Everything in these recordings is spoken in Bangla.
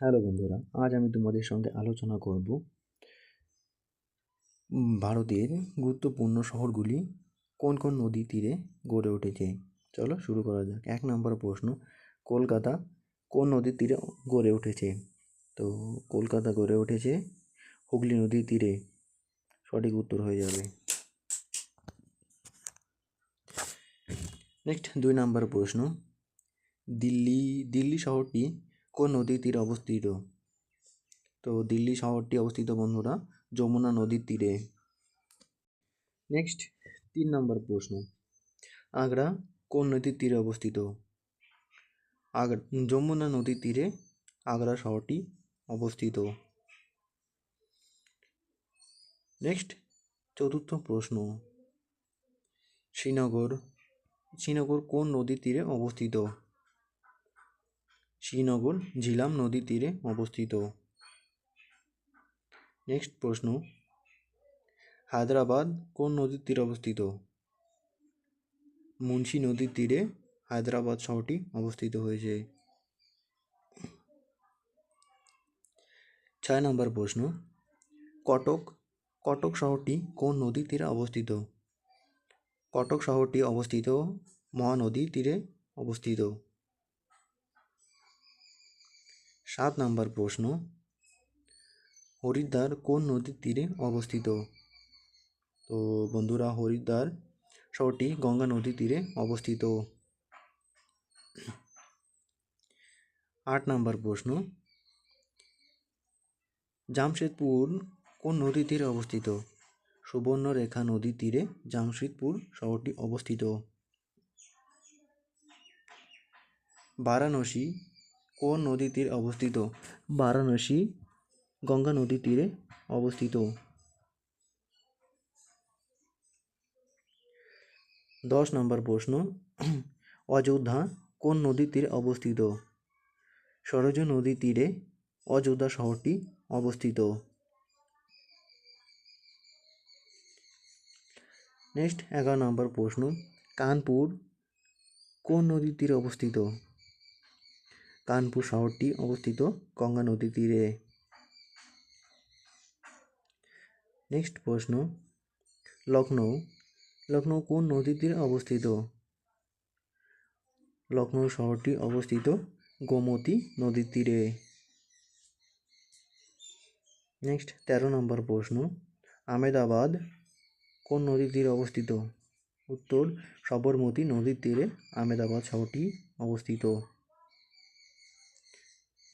হ্যালো বন্ধুরা, আজ আমি তোমাদের সঙ্গে আলোচনা করব ভারতের গুরুত্বপূর্ণ শহরগুলি কোন কোন নদী তীরে গড়ে উঠেছে। চলো শুরু করা যাক। এক নম্বর প্রশ্ন, কলকাতা কোন নদীর তীরে গড়ে উঠেছে? তো কলকাতা গড়ে উঠেছে হুগলি নদীর তীরে। সঠিক উত্তর হয়ে যাবে। নেক্সট, দুই নম্বর প্রশ্ন, দিল্লি দিল্লি শহরটি নদীর তীরে অবস্থিত? তো দিল্লি শহরটি অবস্থিত, বন্ধুরা, যমুনা নদীর তীরে। নেক্সট তিন নম্বর প্রশ্ন। আগ্রা কোন নদীর তীরে অবস্থিত? আগ্রা, যমুনা নদীর তীরে আগ্রা শহরটি অবস্থিত। নেক্সট চতুর্থ প্রশ্ন। শ্রীনগর শ্রীনগর কোন নদীর তীরে অবস্থিত? শ্রীনগর ঝিলাম নদীর তীরে অবস্থিত। নেক্সট প্রশ্ন, হায়দ্রাবাদ কোন নদীর তীরে অবস্থিত? মুন্সি নদীর তীরে হায়দ্রাবাদ শহরটি অবস্থিত হয়েছে। ছয় নম্বর প্রশ্ন, কটক কটক শহরটি কোন নদীর তীরে অবস্থিত? কটক শহরটি অবস্থিত মহানদীর তীরে অবস্থিত। সাত নম্বর প্রশ্ন। হরিদ্বার কোন নদীর তীরে অবস্থিত? তো বন্ধুরা, হরিদ্বার শহরটি গঙ্গা নদীর তীরে অবস্থিত। আট নম্বর প্রশ্ন। জামশেদপুর কোন নদীর তীরে অবস্থিত? সুবর্ণরেখা নদীর তীরে জামশেদপুর শহরটি অবস্থিত। বারাণসী কোন নদীর তীরে অবস্থিত। বারাণসী গঙ্গা নদীর তীরে অবস্থিত। দশ নম্বর প্রশ্ন, অযোধ্যা কোন নদীর তীরে অবস্থিত? সরজ নদীর তীরে অযোধ্যা শহরটি অবস্থিত। নেক্সট এগারো নম্বর প্রশ্ন, কানপুর কোন নদীর তীরে অবস্থিত? কানপুর শহরটি অবস্থিত গঙ্গা নদীর তীরে। নেক্সট প্রশ্ন লখনৌ লখনৌ কোন নদীর তীরে অবস্থিত? লখনৌ শহরটি অবস্থিত গোমতী নদীর তীরে। নেক্সট, তেরো নম্বর প্রশ্ন আমেদাবাদ কোন নদীর তীরে অবস্থিত? উত্তর, সবরমতী নদীর তীরে আমেদাবাদ শহরটি অবস্থিত।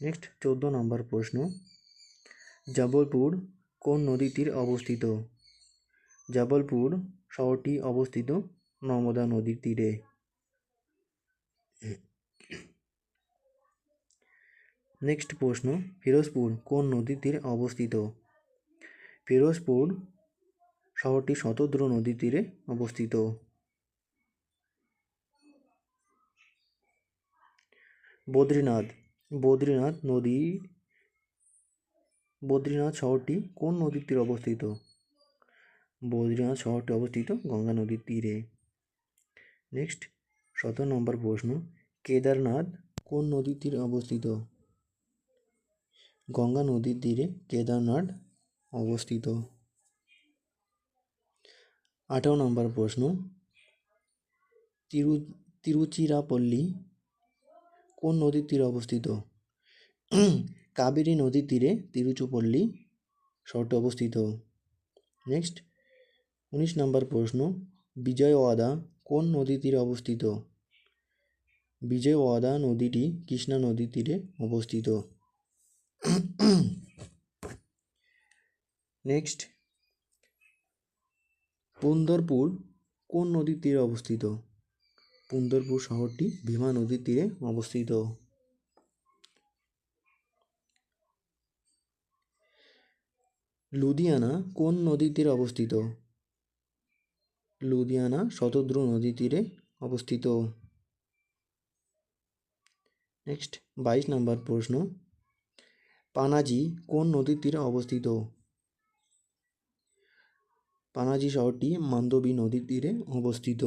নেক্সট চোদ্দ নম্বর প্রশ্ন। জবলপুর কোন নদীর তীরে অবস্থিত? জবলপুর শহরটি অবস্থিত নর্মদা নদীর তীরে। নেক্সট প্রশ্ন, ফিরোজপুর কোন নদীর তীরে অবস্থিত? ফিরোজপুর শহরটি শতদ্র নদীর তীরে অবস্থিত। বদ্রীনাথ বদ্রীনাথ নদী, বদ্রীনাথ শহরটি কোন নদীর তীরে অবস্থিত? বদ্রীনাথ শহরটি অবস্থিত গঙ্গা নদীর তীরে। নেক্সট, সতেরো নম্বর প্রশ্ন, কেদারনাথ কোন নদীর তীরে অবস্থিত? গঙ্গা নদীর তীরে কেদারনাথ অবস্থিত। আঠারো নম্বর প্রশ্ন, তিরু, তিরুচিরাপল্লী কোন নদীর তীরে অবস্থিত? কাবেরী নদীর তীরে তিরুচুপল্লী শহরটি অবস্থিত। নেক্সট উনিশ নম্বর প্রশ্ন, বিজয়ওয়াদা কোন নদীর তীরে অবস্থিত? বিজয়ওয়াদা নদীটি কৃষ্ণা নদীর তীরে অবস্থিত। নেক্সট পুন্দরপুর কোন নদীর তীরে অবস্থিত? পুন্দরপুর শহরটি ভীমা নদীর তীরে অবস্থিত। লুধিয়ানা কোন নদীর তীরে অবস্থিত? লুধিয়ানা শতদ্রু নদীর তীরে অবস্থিত। নেক্সট, বাইশ নম্বর প্রশ্ন। পানাজি কোন নদীর তীরে অবস্থিত? পানাজি শহরটি মান্দবী নদীর তীরে অবস্থিত।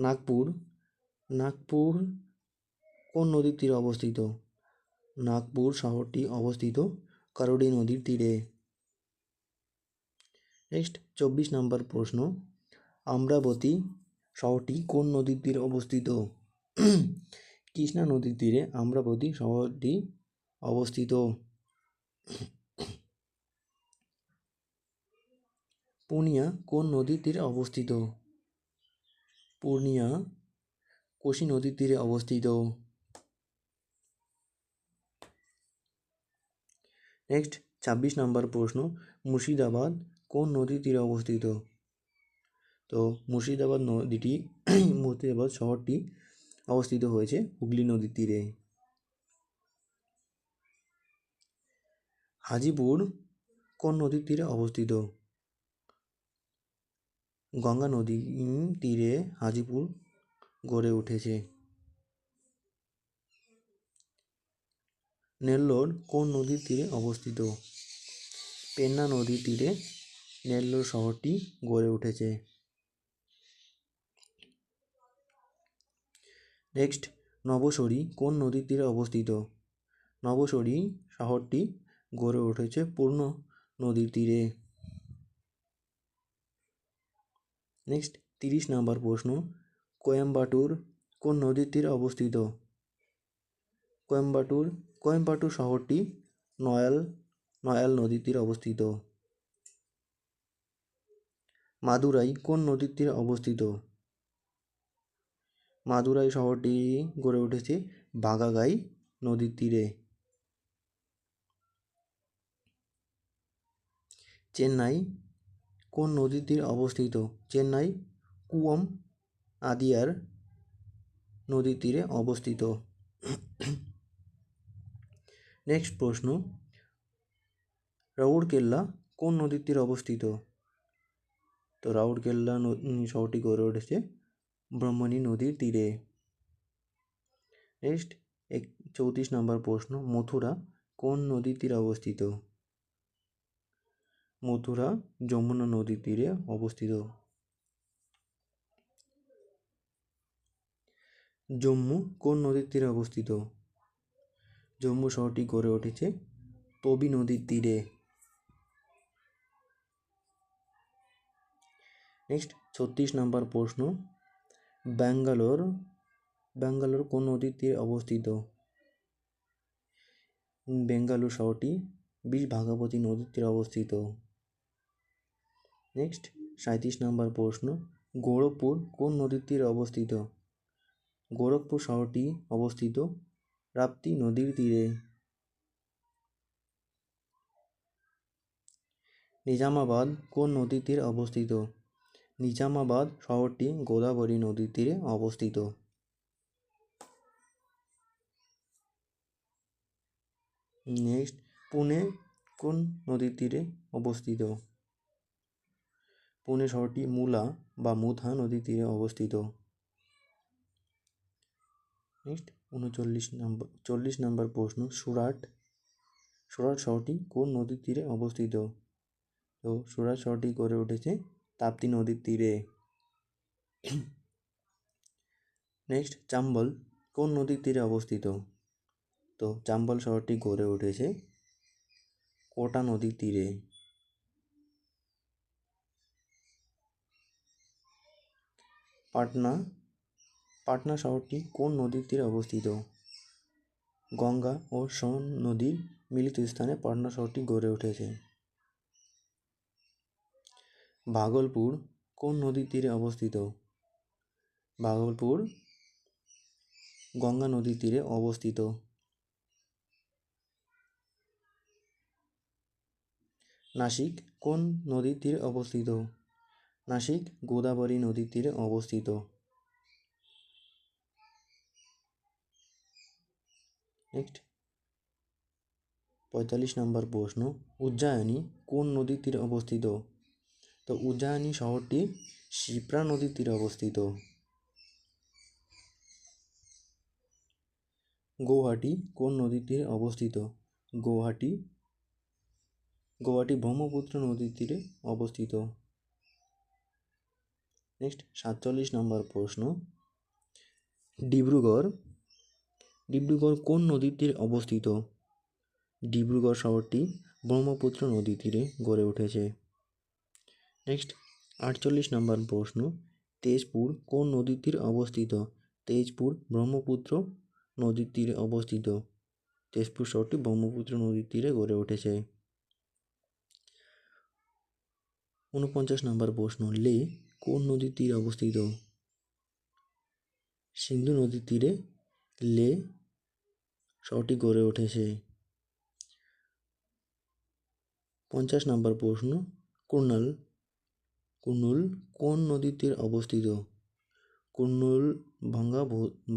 নাগপুর নাগপুর কোন নদীর তীরে অবস্থিত? নাগপুর শহরটি অবস্থিত কারোডি নদীর তীরে। নেক্সট, চব্বিশ নম্বর প্রশ্ন। আম্রাবতী শহরটি কোন নদীর তীরে অবস্থিত? কৃষ্ণা নদীর তীরে আম্রাবতী শহরটি অবস্থিত। পুনিয়া কোন নদীর তীরে অবস্থিত? পূর্ণিয়া কোশি নদীর তীরে অবস্থিত। নেক্সট ছাব্বিশ নম্বর প্রশ্ন, মুর্শিদাবাদ কোন নদীর তীরে অবস্থিত? তো মুর্শিদাবাদ নদীটি, মুর্শিদাবাদ শহরটি অবস্থিত হয়েছে হুগলি নদীর তীরে। হাজিপুর কোন নদীর তীরে অবস্থিত? গঙ্গা নদীর তীরে হাজিপুর গড়ে উঠেছে। নেল্লোর কোন নদীর তীরে অবস্থিত? পেন্না নদীর তীরে নেল্লোর শহরটি গড়ে উঠেছে। নেক্সট, নবসরী কোন নদীর তীরে অবস্থিত? নবসরী শহরটি গড়ে উঠেছে পূর্ণ নদীর তীরে। নেক্সট তিরিশ নাম্বার প্রশ্ন, কোয়েম্বাটুর কোন নদীর তীরে অবস্থিত? কোয়েম্বাটুর কোয়েম্বাটুর শহরটি নয়াল নয়াল নদীর তীরে অবস্থিত। মাদুরাই কোন নদীর তীরে অবস্থিত? মাদুরাই শহরটি গড়ে উঠেছে বাগাগাই নদীর তীরে চেন্নাই কোন নদীর তীরে অবস্থিত? চেন্নাই, কুয়ম আদিয়ার নদীর তীরে অবস্থিত। নেক্সট প্রশ্ন। রাউরকেল্লা কোন নদীর তীরে অবস্থিত? তো রাউরকেল্লা শহরটি গড়ে উঠেছে ব্রহ্মণী নদীর তীরে। নেক্সট, এক চৌত্রিশ নম্বর প্রশ্ন। মথুরা কোন নদীর তীরে অবস্থিত? মথুরা, যমুনা নদীর তীরে অবস্থিত। জম্মু কোন নদীর তীরে অবস্থিত? জম্মু শহরটি গড়ে উঠেছে তবি নদীর তীরে। নেক্সট ছত্রিশ নম্বর প্রশ্ন। ব্যাঙ্গালোর ব্যাঙ্গালোর কোন নদীর তীরে অবস্থিত? বেঙ্গালুর শহরটি বিশ ভাগাবতী নদীর তীরে অবস্থিত। নেক্সট সাঁত্রিশ নম্বর প্রশ্ন, গোরখপুর কোন নদীর তীরে অবস্থিত? গোরখপুর শহরটি অবস্থিত রাপ্তি নদীর তীরে। নিজামাবাদ কোন নদীর তীরে অবস্থিত? নিজামাবাদ শহরটি গোদাবরী নদীর তীরে অবস্থিত। নেক্সট, পুনে কোন নদীর তীরে অবস্থিত? পুনে শহরটি মুলা বা মুথা নদীর তীরে অবস্থিত। নেক্সট উনচল্লিশ নম্বর চল্লিশ নম্বর প্রশ্ন, সুরাট সুরাট শহরটি কোন নদীর তীরে অবস্থিত? তো সুরাট শহরটি গড়ে উঠেছে তাপ্তি নদীর তীরে। নেক্সট চাম্বল কোন নদীর তীরে অবস্থিত? তো চাম্বল শহরটি গড়ে উঠেছে কোটা নদীর তীরে। পাটনা পাটনা শহরটি কোন নদীর তীরে অবস্থিত? গঙ্গা ও সোন নদীর মিলিত স্থানে পাটনা শহরটি গড়ে উঠেছে। ভাগলপুর কোন নদীর তীরে অবস্থিত? ভাগলপুর গঙ্গা নদীর তীরে অবস্থিত। নাসিক কোন নদীর তীরে অবস্থিত? নাসিক গোদাবরী নদীর তীরে অবস্থিত। নেক্সট। পঁয়তাল্লিশ নম্বর প্রশ্ন, উজ্জয়িনী কোন নদীর তীরে অবস্থিত? তো উজ্জয়িনী শহরটি শিপ্রা নদীর তীরে অবস্থিত। গৌহাটি কোন নদীর তীরে অবস্থিত? গৌহাটি গৌহাটি ব্রহ্মপুত্র নদীর তীরে অবস্থিত। নেক্সট সাতচল্লিশ নম্বর প্রশ্ন। ডিব্রুগড় ডিব্রুগড় কোন নদীর তীরে অবস্থিত? ডিব্রুগড় শহরটি ব্রহ্মপুত্র নদীর তীরে গড়ে উঠেছে। নেক্সট আটচল্লিশ নম্বর প্রশ্ন, তেজপুর কোন নদীর তীরে অবস্থিত? তেজপুর ব্রহ্মপুত্র নদীর তীরে অবস্থিত। তেজপুর শহরটি ব্রহ্মপুত্র নদীর তীরে গড়ে উঠেছে। উনপঞ্চাশ নম্বর প্রশ্ন, লে কোন নদীর তীরে অবস্থিত? সিন্ধু নদীর তীরে লে শহরটি গড়ে উঠেছে। পঞ্চাশ নম্বর প্রশ্ন, কুর্নাল, কুর্নুল কোন নদীর তীরে অবস্থিত? কুর্নুল ভাঙ্গা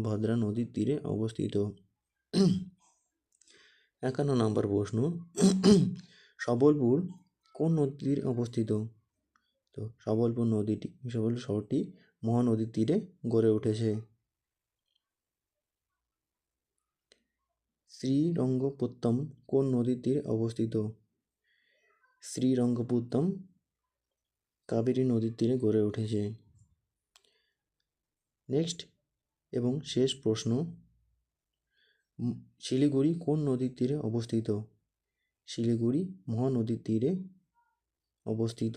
ভদ্রা নদীর তীরে অবস্থিত। একান্ন নম্বর প্রশ্ন সবলপুর কোন নদীর অবস্থিত? তো সবলপুর নদীটি সবলপুর শহরটি মহানদীর তীরে গড়ে উঠেছে। শ্রীরঙ্গপত্তম কোন নদীর তীরে অবস্থিত? শ্রীরঙ্গপত্তম কাবেরী নদীর তীরে গড়ে উঠেছে। নেক্সট এবং শেষ প্রশ্ন শিলিগুড়ি কোন নদীর তীরে অবস্থিত? শিলিগুড়ি মহানদীর তীরে অবস্থিত।